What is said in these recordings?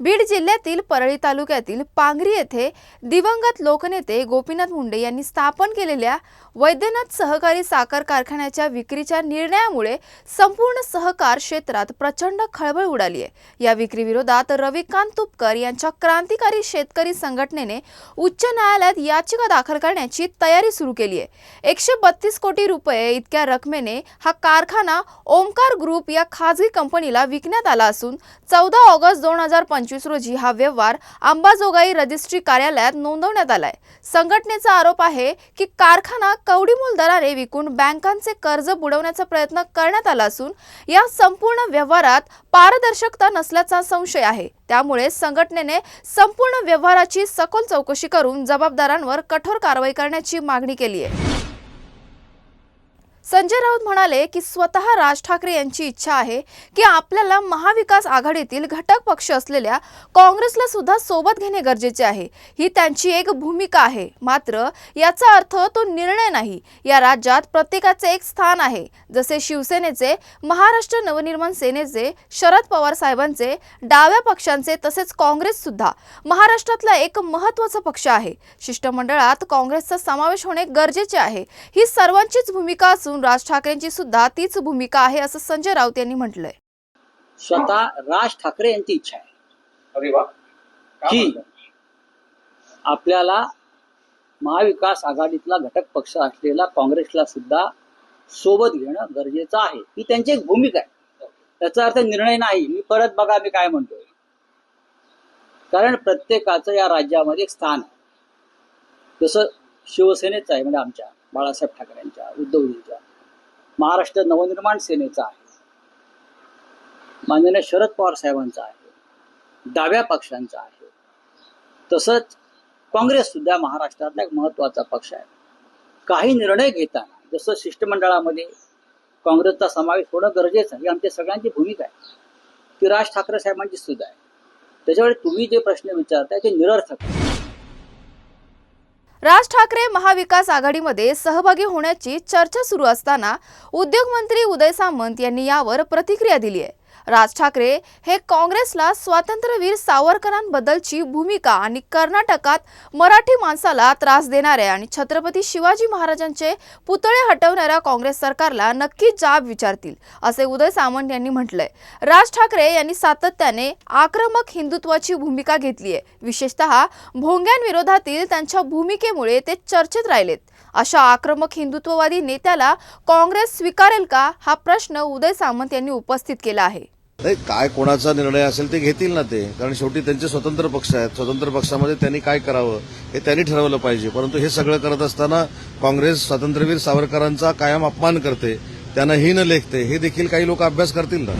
बीड जिल्ह्यातील परळी तालुक्यातील पांगरी येथे दिवंगत लोकनेते गोपीनाथ मुंडे यांनी स्थापन केलेल्या वैद्यनाथ सहकारी साखर कारखान्याच्या विक्रीच्या निर्णयामुळे संपूर्ण सहकार क्षेत्रात प्रचंड खळबळ उडाली आहे. या विक्रीविरोधात रविकांत तुपकर यांच्या क्रांतिकारी शेतकरी संघटनेने उच्च न्यायालयात याचिका दाखल करण्याची तयारी सुरू केली आहे. एकशे बत्तीस कोटी रुपये इतक्या रकमेने हा कारखाना ओमकार ग्रुप या खाजगी कंपनीला विकण्यात आला असून चौदा ऑगस्ट दोन हजार पंचवीस रोजी हा व्यवहार अंबाजोगाई रजिस्ट्री कार्यालयात नोंदवण्यात आलाय. संघटनेचा आरोप आहे की कारखाना कवडीमोल दराने विकून बँकांचे कर्ज बुडवण्याचा प्रयत्न करण्यात आला असून या संपूर्ण व्यवहारात पारदर्शकता नसल्याचा संशय आहे. त्यामुळे संघटनेने संपूर्ण व्यवहाराची सखोल चौकशी करून जबाबदारांवर कठोर कारवाई करण्याची मागणी केली आहे. संजय राऊत म्हणाले की स्वतः राज ठाकरे यांची इच्छा आहे की आपल्याला महाविकास आघाडीतील घटक पक्ष असलेल्या काँग्रेसला सुद्धा सोबत घेणे गरजेचे आहे. ही त्यांची एक भूमिका आहे. मात्र याचा अर्थ तो निर्णय नाही. या राज्यात प्रत्येकाचे एक स्थान आहे. जसे शिवसेनेचे महाराष्ट्र नवनिर्माण सेनेचे शरद पवार साहेबांचे डाव्या पक्षांचे तसेच काँग्रेस सुद्धा महाराष्ट्रातला एक महत्त्वाचा पक्ष आहे. शिष्टमंडळात काँग्रेसचा समावेश होणे गरजेचे आहे. ही सर्वांचीच भूमिका असून राज ठाकरेंची सुद्धा तीच भूमिका आहे असं संजय राऊत यांनी म्हटलंय. स्वतः राज ठाकरे यांची इच्छा आहे. का? आपल्याला महाविकास आघाडीतला घटक पक्ष असलेला काँग्रेसला सुद्धा सोबत घेणं गरजेचं आहे. ही त्यांची एक भूमिका आहे. त्याचा अर्थ निर्णय नाही. मी परत बघा मी काय म्हणतोय. कारण प्रत्येकाचं या राज्यामध्ये एक स्थान आहे. जसं शिवसेनेचं आहे म्हणजे आमच्या. बाळासाहेब ठाकरेंच्या उद्धवजींच्या महाराष्ट्र नवनिर्माण सेनेचा आहे. माननीय शरद पवार साहेबांचा आहे. डाव्या पक्षांचा आहे. तसंच काँग्रेस सुद्धा महाराष्ट्रातला एक महत्त्वाचा पक्ष आहे. काही निर्णय घेताना जसं शिष्टमंडळामध्ये काँग्रेसचा समावेश होणं गरजेचं आहे ही आमच्या सगळ्यांची भूमिका आहे. ती राज ठाकरे साहेबांची सुद्धा आहे. त्याच्यामुळे तुम्ही जे प्रश्न विचारताय ते निरर्थक आहे. राज ठाकरे महाविकास आघाडीमध्ये सहभागी होण्याची चर्चा सुरू असताना उद्योगमंत्री उदय सामंत यांनी यावर प्रतिक्रिया दिली आहे. राज ठाकरे हे काँग्रेसला स्वातंत्र्यवीर सावरकरांबद्दलची भूमिका आणि कर्नाटकात मराठी माणसाला त्रास देणाऱ्या आणि छत्रपती शिवाजी महाराजांचे पुतळे हटवणाऱ्या काँग्रेस सरकारला नक्की जाब विचारतील असे उदय सामंत यांनी म्हटलंय. राज ठाकरे यांनी सातत्याने आक्रमक हिंदुत्वाची भूमिका घेतली आहे. विशेषतः भोंग्यांविरोधातील त्यांच्या भूमिकेमुळे ते चर्चेत राहिलेत. अशा आक्रमक हिंदुत्ववादी नेत्याला काँग्रेस स्वीकारेल का हा प्रश्न उदय सामंत यांनी उपस्थित केला आहे. नाही काय कोणाचा निर्णय असेल ते घेतील ना ते. कारण शेवटी त्यांचे स्वतंत्र पक्ष आहेत. स्वतंत्र पक्षामध्ये त्यांनी काय करावं हे त्यांनी ठरवलं पाहिजे. परंतु हे सगळं करत असताना काँग्रेस स्वातंत्र्यवीर सावरकरांचा कायम अपमान करते. त्यांना ही न लेखते. हे देखील काही लोक अभ्यास करतील ना.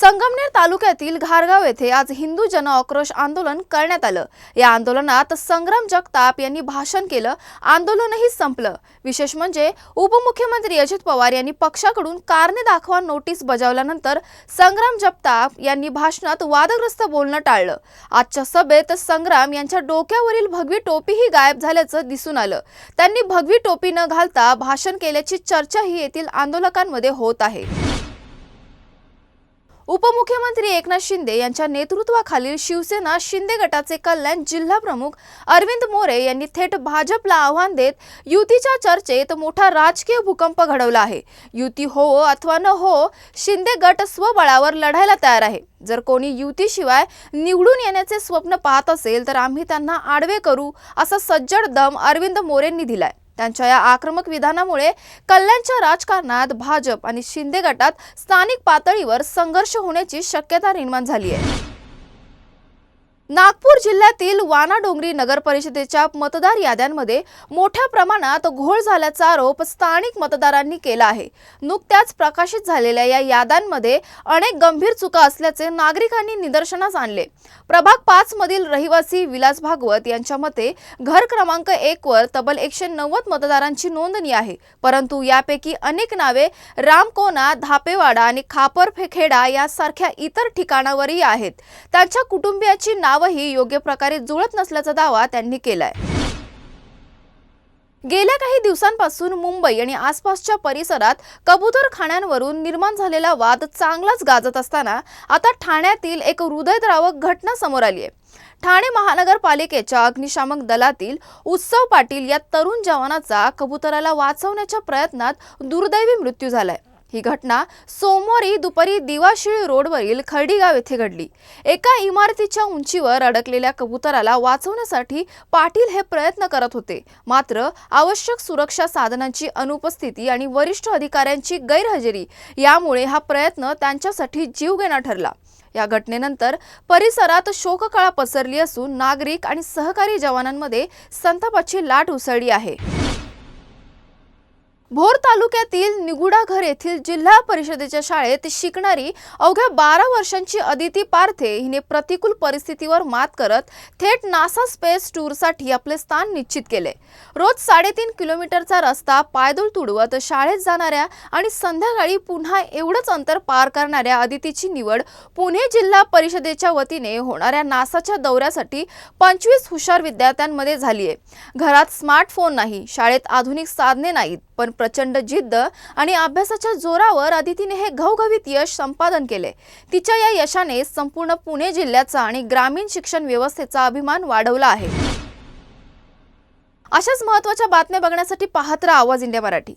संगमनेर तालुक्यातील घारगाव येथे आज हिंदू जन आक्रोश आंदोलन करण्यात आलं. या आंदोलनात संग्राम जगताप यांनी भाषण केलं. आंदोलनही संपलं. विशेष म्हणजे उपमुख्यमंत्री अजित पवार यांनी पक्षाकडून कारणे दाखवा नोटीस बजावल्यानंतर संग्राम जगताप यांनी भाषणात वादग्रस्त बोलणं टाळलं. आजच्या सभेत संग्राम यांच्या डोक्यावरील भगवी टोपीही गायब झाल्याचं दिसून आलं. त्यांनी भगवी टोपी न घालता भाषण केल्याची चर्चाही येथील आंदोलकांमध्ये होत आहे. उपमुख्यमंत्री एकनाथ शिंदे यांच्या नेतृत्वाखालील शिवसेना शिंदे गटाचे कल्याण जिल्हा प्रमुख अरविंद मोरे यांनी थेट भाजपला आव्हान देत युतीच्या चर्चेत मोठा राजकीय भूकंप घडवला आहे. युती हो अथवा न हो शिंदे गट स्वबळावर लढायला तयार आहे. जर कोणी युतीशिवाय निवडून येण्याचे स्वप्न पाहत असेल तर आम्ही त्यांना आडवे करू असा सज्जड दम अरविंद मोरेंनी दिलाय. त्यांच्या या आक्रमक विधानामुळे कल्याणच्या राजकारणात भाजप आणि शिंदे गटात स्थानिक पातळीवर संघर्ष होण्याची शक्यता निर्माण झाली आहे. नागपूर जिल्ह्यातील वानाडोंगरी नगर परिषदेच्या मतदार याद्यांमध्ये मोठ्या प्रमाणात घोळ झाल्याचा आरोप स्थानिक मतदारांनी केला आहे. नुकत्याच प्रकाशित झालेल्या या याद्यांमध्ये अनेक गंभीर चुका असल्याचे नागरिकांनी निदर्शनास आणले. प्रभाग पाच मधील रहिवासी विलास भागवत यांच्या मते घर क्रमांक एक वर तब्बल एकशे नव्वद मतदारांची नोंदणी आहे. परंतु यापैकी अनेक नावे रामकोना धापेवाडा आणि खापरखेडा यासारख्या इतर ठिकाणावरही आहेत. त्यांच्या कुटुंबियाची नावही योग्य प्रकारे जुळत नसल्याचा दावा त्यांनी केलाय. गेल्या काही दिवसांपासून मुंबई आणि आसपासच्या परिसरात कबूतर खाण्यांवरून निर्माण झालेला वाद चांगलाच गाजत असताना आता ठाण्यातील एक हृदयद्रावक घटना समोर आली आहे. ठाणे महानगरपालिकेच्या अग्निशामक दलातील उत्सव पाटील या तरुण जवानाचा कबुतराला वाचवण्याच्या प्रयत्नात दुर्दैवी मृत्यू झालाय. ही घटना सोमवारी दुपारी दिवाशिळ रोडवरील खर्डीगाव येथे घडली. एका इमारतीच्या उंचीवर अडकलेल्या कबुतराला वाचवण्यासाठी पाटील हे प्रयत्न करत होते. मात्र आवश्यक सुरक्षा साधनांची अनुपस्थिती आणि वरिष्ठ अधिकाऱ्यांची गैरहजेरी यामुळे हा प्रयत्न त्यांच्यासाठी जीवघेणा ठरला. या घटनेनंतर परिसरात शोककळा पसरली असून नागरिक आणि सहकारी जवानांमध्ये संतापाची लाट उसळली आहे. भोर तालुक्यातील निगुडाघर येथील जिल्हा परिषदेच्या शाळेत शिकणारी अवघ्या बारा वर्षांची अदिती पारथे हिने प्रतिकूल परिस्थितीवर मात करत थेट नासा स्पेस टूरसाठी आपले स्थान निश्चित केले. रोज साडेतीन किलोमीटरचा रस्ता पायदळ तुडवत शाळेत जाणाऱ्या आणि संध्याकाळी पुन्हा एवढंच अंतर पार करणाऱ्या अदितीची निवड पुणे जिल्हा परिषदेच्या वतीने होणाऱ्या नासाच्या दौऱ्यासाठी पंचवीस हुशार विद्यार्थ्यांमध्ये झाली आहे घरात स्मार्टफोन नाही शाळेत आधुनिक साधने नाहीत पण प्रचंड जिद्द आणि अभ्यासाच्या जोरावर अदितीने हे घवघवीत यश संपादन केले. तिच्या या यशाने संपूर्ण पुणे जिल्ह्याचा आणि ग्रामीण शिक्षण व्यवस्थेचा अभिमान वाढवला आहे. अशाच महत्त्वाच्या बातम्या बघण्यासाठी पाहत आवाज इंडिया मराठी.